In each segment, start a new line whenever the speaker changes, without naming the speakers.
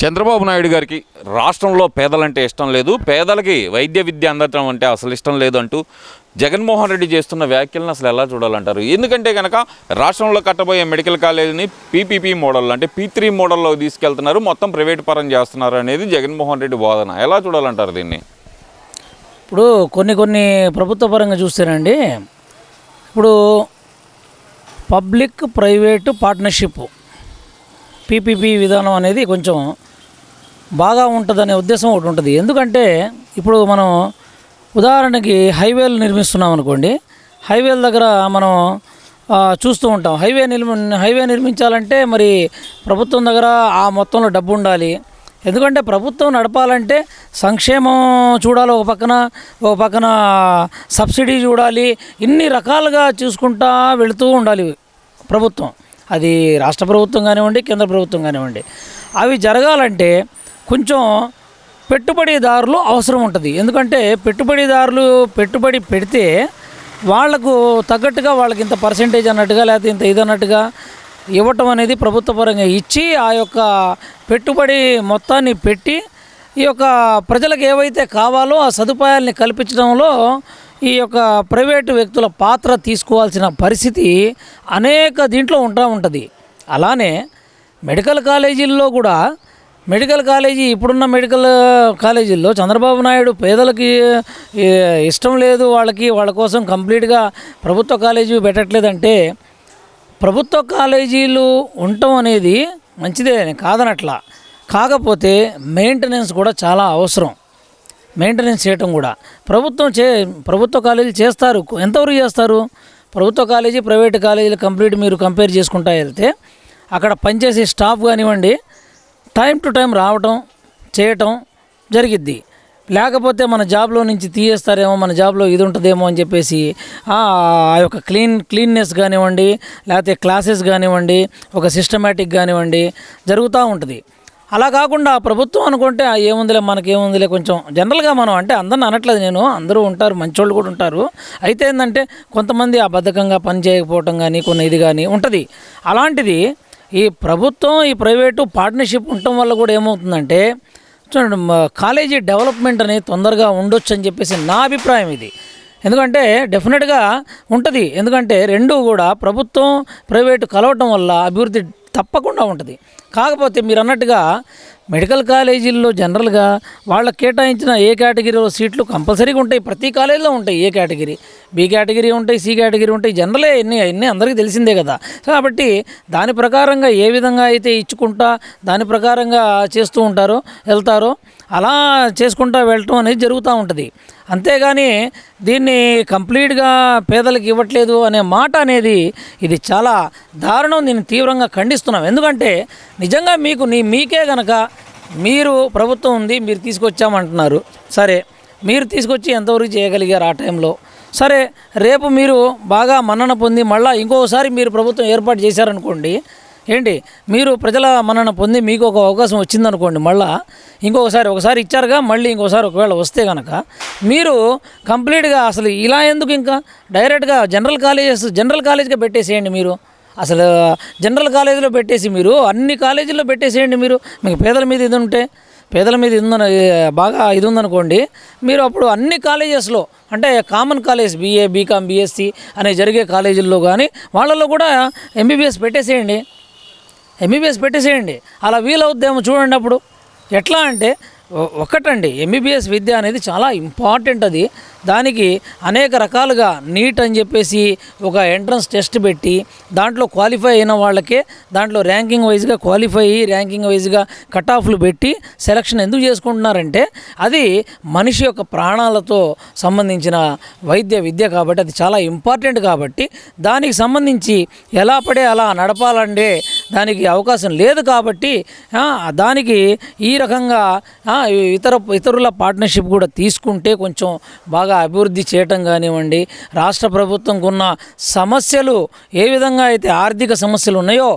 చంద్రబాబు నాయుడు గారికి రాష్ట్రంలో పేదలంటే ఇష్టం లేదు పేదలకి వైద్య విద్య అందటం అంటే అసలు ఇష్టం లేదు అంటూ జగన్మోహన్ రెడ్డి చేస్తున్న వ్యాఖ్యలను అసలు ఎలా చూడాలంటారు? ఎందుకంటే కనుక రాష్ట్రంలో కట్టబోయే మెడికల్ కాలేజీని పీపీపీ మోడల్ అంటే పీ త్రీ మోడల్లో తీసుకెళ్తున్నారు మొత్తం ప్రైవేట్ పరం చేస్తున్నారు అనేది జగన్మోహన్ రెడ్డి వాదన ఎలా చూడాలంటారు దీన్ని?
ఇప్పుడు కొన్ని కొన్ని ప్రభుత్వ పరంగా చూస్తేనండి ఇప్పుడు పబ్లిక్ ప్రైవేటు పార్ట్నర్షిప్ పీపీపీ విధానం అనేది కొంచెం బాగా ఉంటుందనే ఉద్దేశం ఒకటి ఉంటుంది. ఎందుకంటే ఇప్పుడు మనం ఉదాహరణకి హైవేలు నిర్మిస్తున్నాం అనుకోండి. హైవేల దగ్గర మనం చూస్తూ ఉంటాం. హైవే నిర్మి హైవే నిర్మించాలంటే మరి ప్రభుత్వం దగ్గర ఆ మొత్తంలో డబ్బు ఉండాలి. ఎందుకంటే ప్రభుత్వం నడపాలంటే సంక్షేమం చూడాలి ఒక పక్కన ఒక పక్కన సబ్సిడీ చూడాలి. ఇన్ని రకాలుగా చూసుకుంటా వెళుతూ ఉండాలి ప్రభుత్వం. అది రాష్ట్ర ప్రభుత్వం కానివ్వండి కేంద్ర ప్రభుత్వం కానివ్వండి. అవి జరగాలంటే కొంచెం పెట్టుబడిదారులు అవసరం ఉంటుంది. ఎందుకంటే పెట్టుబడిదారులు పెట్టుబడి పెడితే వాళ్ళకు తగ్గట్టుగా వాళ్ళకి ఇంత పర్సెంటేజ్ అన్నట్టుగా లేకపోతే ఇంత ఇది అన్నట్టుగా ఇవ్వటం అనేది ప్రభుత్వ పరంగా ఇచ్చి ఆ యొక్క పెట్టుబడి మొత్తాన్ని పెట్టి ఈ యొక్క ప్రజలకు ఏవైతే కావాలో ఆ సదుపాయాల్ని కల్పించడంలో ఈ యొక్క ప్రైవేటు వ్యక్తుల పాత్ర తీసుకోవాల్సిన పరిస్థితి అనేక దీంట్లో ఉంటా ఉంటుంది. అలానే మెడికల్ కాలేజీల్లో కూడా మెడికల్ కాలేజీ ఇప్పుడున్న మెడికల్ కాలేజీల్లో చంద్రబాబు నాయుడు పేదలకి ఇష్టం లేదు వాళ్ళకి వాళ్ళ కోసం కంప్లీట్గా ప్రభుత్వ కాలేజీ పెట్టట్లేదంటే ప్రభుత్వ కాలేజీలు ఉండటం అనేది మంచిదే కాదనట్లా. కాకపోతే మెయింటెనెన్స్ కూడా చాలా అవసరం. మెయింటెనెన్స్ చేయటం కూడా. ప్రభుత్వం చే ప్రభుత్వ కాలేజీలు చేస్తారు. ఎంతవరకు చేస్తారు? ప్రభుత్వ కాలేజీ ప్రైవేట్ కాలేజీలు కంప్లీట్ మీరు కంపేర్ చేసుకుంటా వెళ్తే అక్కడ పనిచేసే స్టాఫ్ కానివ్వండి టైం టు టైం రావటం చేయటం జరిగిద్ది. లేకపోతే మన జాబ్లో నుంచి తీయేస్తారేమో మన జాబ్లో ఇది ఉంటుందేమో అని చెప్పేసి ఆ ఆ యొక్క క్లీన్ క్లీన్నెస్ కానివ్వండి లేకపోతే క్లాసెస్ కానివ్వండి ఒక సిస్టమేటిక్ కానివ్వండి జరుగుతూ ఉంటుంది. అలా కాకుండా ప్రభుత్వం అనుకుంటే "ఆ, ఏముందిలే మనకేముందిలే కొంచెం జనరల్గా మనం అంటే అందరిని అనట్లేదు నేను అందరూ ఉంటారు మంచోళ్ళు కూడా ఉంటారు. అయితే ఏంటంటే కొంతమంది అబద్ధకంగా పని చేయకపోవటం కానీ కొన్ని ఇది కానీ ఉంటుంది. అలాంటిది ఈ ప్రభుత్వం ఈ ప్రైవేటు పార్ట్నర్షిప్ ఉండటం వల్ల కూడా ఏమవుతుందంటే చూడండి కాలేజీ డెవలప్మెంట్ అనేది తొందరగా ఉండొచ్చు అని చెప్పేసి నా అభిప్రాయం ఇది. ఎందుకంటే డెఫినెట్గా ఉంటుంది. ఎందుకంటే రెండు కూడా ప్రభుత్వం ప్రైవేటు కలవటం వల్ల అభివృద్ధి తప్పకుండా ఉంటుంది. కాకపోతే మీరు అన్నట్టుగా మెడికల్ కాలేజీల్లో జనరల్గా వాళ్ళకి కేటాయించిన ఏ కేటగిరీలో సీట్లు కంపల్సరీగా ఉంటాయి ప్రతి కాలేజీలో ఉంటాయి ఏ కేటగిరీ. బి కేటగిరీ ఉంటాయి సి కేటగిరీ ఉంటాయి జనరలే ఎన్ని అన్నీ అందరికీ తెలిసిందే కదా. కాబట్టి దాని ప్రకారంగా ఏ విధంగా అయితే ఇచ్చుకుంటా దాని ప్రకారంగా చేస్తూ ఉంటారో వెళ్తారో అలా చేసుకుంటా వెళ్ళటం అనేది జరుగుతూ ఉంటుంది. అంతేగాని దీన్ని కంప్లీట్గా పేదలకు ఇవ్వట్లేదు అనే మాట అనేది ఇది చాలా దారుణం. దీన్ని తీవ్రంగా ఖండిస్తున్నాం. ఎందుకంటే నిజంగా మీకు నీ మీకే గనక మీరు ప్రభుత్వం ఉంది మీరు తీసుకొచ్చామంటున్నారు. సరే మీరు తీసుకొచ్చి ఎంతవరకు చేయగలిగారు ఆ టైంలో? సరే రేపు మీరు బాగా మన్నన పొంది మళ్ళీ ఇంకోసారి మీరు ప్రభుత్వం ఏర్పాటు చేశారనుకోండి ఏంటి? మీరు ప్రజల మన్నన పొంది మీకు ఒక అవకాశం వచ్చిందనుకోండి మళ్ళా ఇంకొకసారి ఒకసారి ఇచ్చారుగా మళ్ళీ ఇంకోసారి ఒకవేళ వస్తే కనుక మీరు కంప్లీట్గా అసలు ఇలా ఎందుకు ఇంకా? డైరెక్ట్గా జనరల్ కాలేజెస్ జనరల్ కాలేజ్గా పెట్టేసేయండి మీరు. అసలు జనరల్ కాలేజీలో పెట్టేసి మీరు అన్ని కాలేజీల్లో పెట్టేసేయండి మీరు. మీకు పేదల మీద ఇది ఉంటే పేదల మీద ఇది ఉందని బాగా ఇది ఉందనుకోండి మీరు అప్పుడు అన్ని కాలేజెస్లో అంటే common college BA BCom BSc అనే జరిగే కాలేజీల్లో కానీ వాళ్ళల్లో కూడా ఎంబీబీఎస్ పెట్టేసేయండి. ఎంబీబీఎస్ పెట్టేసేయండి. అలా వీలవుద్దేమో చూడండి అప్పుడు. ఎట్లా అంటే ఒకటండి. ఎంబీబీఎస్ విద్య అనేది చాలా ఇంపార్టెంట్ అది. దానికి అనేక రకాలుగా నీట్ అని చెప్పేసి ఒక ఎంట్రన్స్ టెస్ట్ పెట్టి దాంట్లో క్వాలిఫై అయిన వాళ్ళకే దాంట్లో ర్యాంకింగ్ వైజ్గా క్వాలిఫై అయ్యి ర్యాంకింగ్ వైజ్గా కట్ ఆఫ్లు పెట్టి సెలక్షన్ ఎందుకు చేసుకుంటున్నారంటే అది మనిషి యొక్క ప్రాణాలతో సంబంధించిన వైద్య విద్య కాబట్టి అది చాలా ఇంపార్టెంట్ కాబట్టి దానికి సంబంధించి ఎలా పడే అలా నడపాలంటే దానికి అవకాశం లేదు కాబట్టి దానికి ఈ రకంగా ఇతర ఇతరుల పార్ట్నర్షిప్ కూడా తీసుకుంటే కొంచెం బాగా అభివృద్ధి చేయటం కానివ్వండి. రాష్ట్ర ప్రభుత్వంకు ఉన్న సమస్యలు ఏ విధంగా అయితే ఆర్థిక సమస్యలు ఉన్నాయో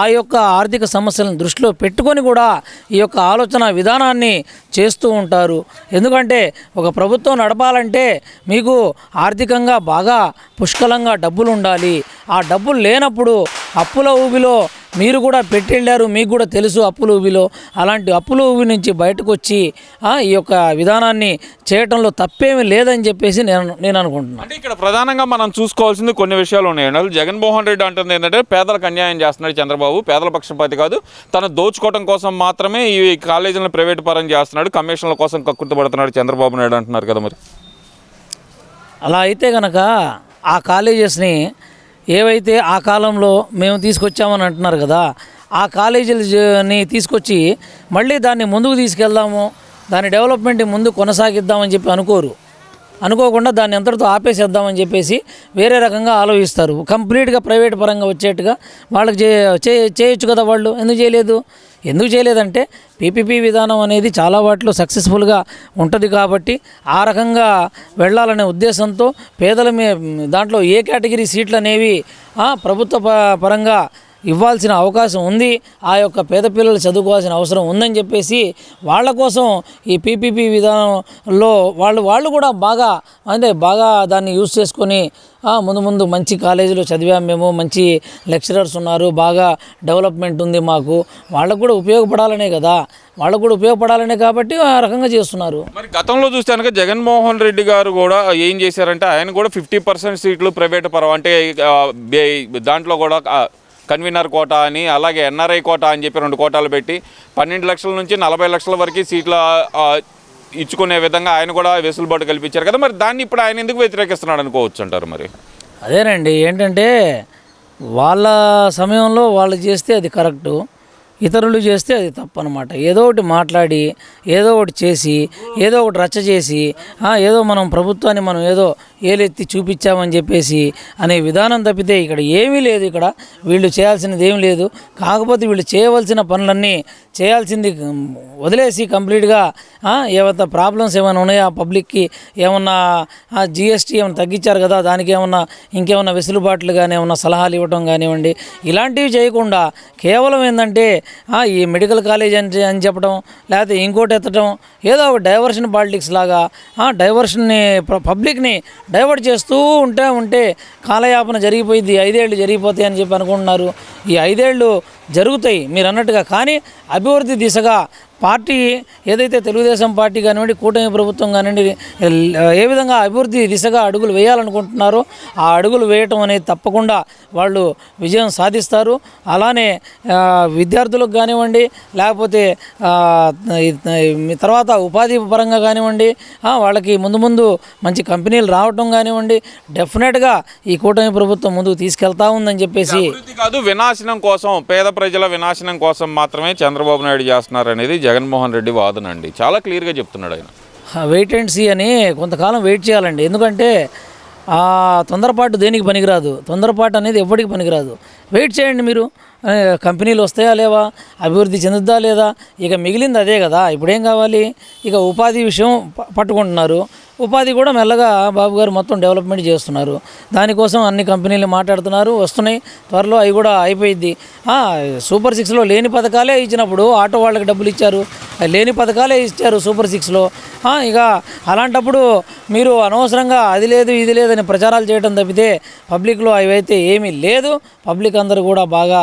ఆ యొక్క ఆర్థిక సమస్యలను దృష్టిలో పెట్టుకొని కూడా ఈ యొక్క ఆలోచన విధానాన్ని చేస్తూ ఉంటారు. ఎందుకంటే ఒక ప్రభుత్వం నడపాలంటే మీకు ఆర్థికంగా బాగా పుష్కలంగా డబ్బులు ఉండాలి. ఆ డబ్బులు లేనప్పుడు అప్పుల ఊబిలో మీరు కూడా పెట్టెళ్ళారు మీకు కూడా తెలుసు అప్పులు ఊబిలో అలాంటి అప్పులు ఊబి నుంచి బయటకు వచ్చి ఈ యొక్క విధానాన్ని చేయటంలో తప్పేమీ లేదని చెప్పేసి నేను నేను అనుకుంటున్నాను
అంటే ఇక్కడ ప్రధానంగా మనం చూసుకోవాల్సింది కొన్ని విషయాలు ఉన్నాయండి అసలు జగన్మోహన్ రెడ్డి అంటుంది ఏంటంటే పేదలకు అన్యాయం చేస్తున్నాడు చంద్రబాబు పేదల పక్షపాతి కాదు. తను దోచుకోవడం కోసం మాత్రమే ఈ కాలేజీలను ప్రైవేట్ పరం చేస్తున్నాడు కమిషన్ల కోసం కక్కుర్తిపడుతున్నాడు చంద్రబాబు నాయుడు అంటున్నారు కదా మరి.
అలా అయితే కనుక ఆ కాలేజెస్ని ఏవైతే ఆ కాలంలో మేము తీసుకొచ్చామని అంటున్నారు కదా ఆ కాలేజీలని తీసుకొచ్చి మళ్ళీ దాన్ని ముందుకు తీసుకెళ్దాము దాని డెవలప్మెంట్ ముందు కొనసాగిద్దామని చెప్పి అనుకోరు. అనుకోకుండా దాన్ని ఎంతటితో ఆపేసేద్దామని చెప్పేసి వేరే రకంగా ఆలోచిస్తారు. కంప్లీట్గా ప్రైవేట్ పరంగా వచ్చేట్టుగా వాళ్ళకి చే చే- చేయొచ్చు కదా వాళ్ళు. ఎందుకు చేయలేదు? ఎందుకు చేయలేదంటే పీపీపీ విధానం అనేది చాలా వాటిలో సక్సెస్ఫుల్గా ఉంటుంది కాబట్టి ఆ రకంగా వెళ్ళాలనే ఉద్దేశంతో పేదల మీ దాంట్లో ఏ కేటగిరీ సీట్లు అనేవి ప్రభుత్వ ప- పరంగా ఇవ్వాల్సిన అవకాశం ఉంది. ఆ యొక్క పేద పిల్లలు చదువుకోవాల్సిన అవసరం ఉందని చెప్పేసి వాళ్ళ కోసం ఈ పీపీపీ విధానంలో వాళ్ళు వాళ్ళు కూడా బాగా అంటే బాగా దాన్ని యూజ్ చేసుకొని ముందు ముందు మంచి కాలేజీలో చదివాము మేము మంచి లెక్చరర్స్ ఉన్నారు బాగా డెవలప్మెంట్ ఉంది మాకు. వాళ్ళకు కూడా ఉపయోగపడాలనే కదా. వాళ్ళకు కూడా ఉపయోగపడాలనే కాబట్టి ఆ రకంగా చేస్తున్నారు.
మరి గతంలో చూస్తే కనుక జగన్మోహన్ రెడ్డి గారు కూడా ఏం చేశారంటే ఆయన కూడా ఫిఫ్టీ పర్సెంట్ సీట్లు ప్రైవేట్ పరం అంటే దాంట్లో కూడా కన్వీనర్ కోటా అని అలాగే ఎన్ఆర్ఐ కోటా అని చెప్పి రెండు కోటాలు పెట్టి పన్నెండు లక్షల నుంచి నలభై లక్షల వరకు సీట్ల ఇచ్చుకునే విధంగా ఆయన కూడా వెసులుబాటు కల్పించారు కదా. మరి దాన్ని ఇప్పుడు ఆయన ఎందుకు వ్యతిరేకిస్తున్నాడు అనుకోవచ్చు అంటారు మరి?
అదేనండి ఏంటంటే వాళ్ళ సమయంలో వాళ్ళు చేస్తే అది కరెక్టు ఇతరులు చేస్తే అది తప్పనమాట. ఏదో ఒకటి మాట్లాడి ఏదో ఒకటి చేసి ఏదో ఒకటి రచ్చ చేసి ఏదో మనం ప్రభుత్వాన్ని మనం ఏదో ఏలెత్తి చూపించామని చెప్పేసి అనే విధానం తప్పితే ఇక్కడ ఏమీ లేదు ఇక్కడ. వీళ్ళు చేయాల్సినది ఏమీ లేదు. కాకపోతే వీళ్ళు చేయవలసిన పనులన్నీ చేయాల్సింది వదిలేసి కంప్లీట్గా ఏమైనా ప్రాబ్లమ్స్ ఏమైనా ఉన్నాయా? పబ్లిక్కి ఏమన్నా జిఎస్టీ ఏమైనా తగ్గించారు కదా? దానికి ఏమన్నా ఇంకేమన్నా వెసులుబాట్లు కానీ ఏమన్నా సలహాలు ఇవ్వటం కానివ్వండి ఇలాంటివి చేయకుండా కేవలం ఏంటంటే ఈ మెడికల్ కాలేజ్ అని అని చెప్పడం లేకపోతే ఇంకోటి ఎత్తడం ఏదో ఒక డైవర్షన్ పాలిటిక్స్ లాగా డైవర్షన్ని పబ్లిక్ని డైవర్ట్ చేస్తూ ఉంటే ఉంటే కాలయాపన జరిగిపోయింది ఐదేళ్ళు జరిగిపోతాయి అని చెప్పి అనుకుంటున్నారు. ఈ ఐదేళ్ళు జరుగుతాయి మీరు అన్నట్టుగా కానీ అభివృద్ధి దిశగా పార్టీ ఏదైతే తెలుగుదేశం పార్టీ కానివ్వండి కూటమి ప్రభుత్వం కానివ్వండి ఏ విధంగా అభివృద్ధి దిశగా అడుగులు వేయాలనుకుంటున్నారో ఆ అడుగులు వేయటం అనేది తప్పకుండా వాళ్ళు విజయం సాధిస్తారు. అలానే విద్యార్థులకు కానివ్వండి లేకపోతే తర్వాత ఉపాధి పరంగా కానివ్వండి వాళ్ళకి ముందు ముందు మంచి కంపెనీలు రావటం కానివ్వండి డెఫినెట్గా ఈ కూటమి ప్రభుత్వం ముందుకు తీసుకెళ్తా ఉందని చెప్పేసి
కాదు వినాశనం కోసం పేద ప్రజల వినాశనం కోసం మాత్రమే చంద్రబాబు నాయుడు చేస్తున్నారు అనేది జగన్మోహన్ రెడ్డి వాదన అండి చాలా క్లియర్గా చెప్తున్నాడు ఆయన.
వెయిట్ అండ్ సీ అని కొంతకాలం వెయిట్ చేయాలండి. ఎందుకంటే ఆ తొందరపాటు దేనికి పనికిరాదు? తొందరపాటు అనేది ఎప్పటికి పనికిరాదు. వెయిట్ చేయండి మీరు. కంపెనీలు వస్తాయా లేవా? అభివృద్ధి చెందుద్దా లేదా? ఇక మిగిలింది అదే కదా. ఇప్పుడేం కావాలి? ఇక ఉపాధి విషయం పట్టుకుంటున్నారు. ఉపాధి కూడా మెల్లగా బాబు గారు మొత్తం డెవలప్మెంట్ చేస్తున్నారు. దానికోసం అన్ని కంపెనీలు మాట్లాడుతున్నారు వస్తున్నాయి. త్వరలో అవి కూడా అయిపోయిద్ది. సూపర్ సిక్స్లో లేని పథకాలే ఇచ్చినప్పుడు ఆటో వాళ్ళకి డబ్బులు ఇచ్చారు. లేని పథకాలే ఇచ్చారు సూపర్ సిక్స్లో. ఇక అలాంటప్పుడు మీరు అనవసరంగా అది లేదు ఇది లేదని ప్రచారాలు చేయడం తప్పితే పబ్లిక్లో అవైతే ఏమీ లేదు. పబ్లిక్ అందరూ కూడా బాగా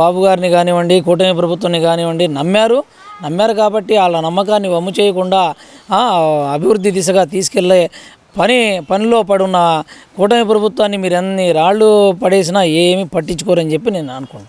బాబు గారిని కానివ్వండి కూటమి ప్రభుత్వాన్ని కానివ్వండి నమ్మారు. నమ్మారు కాబట్టి వాళ్ళ నమ్మకాన్ని వమ్ము చేయకుండా అభివృద్ధి దిశగా తీసుకెళ్ళే పని పనిలో పడున్న కూటమి ప్రభుత్వాన్ని మీరు అన్ని రాళ్ళు పడేసినా ఏమీ పట్టించుకోరని చెప్పి నేను అనుకుంటున్నాను.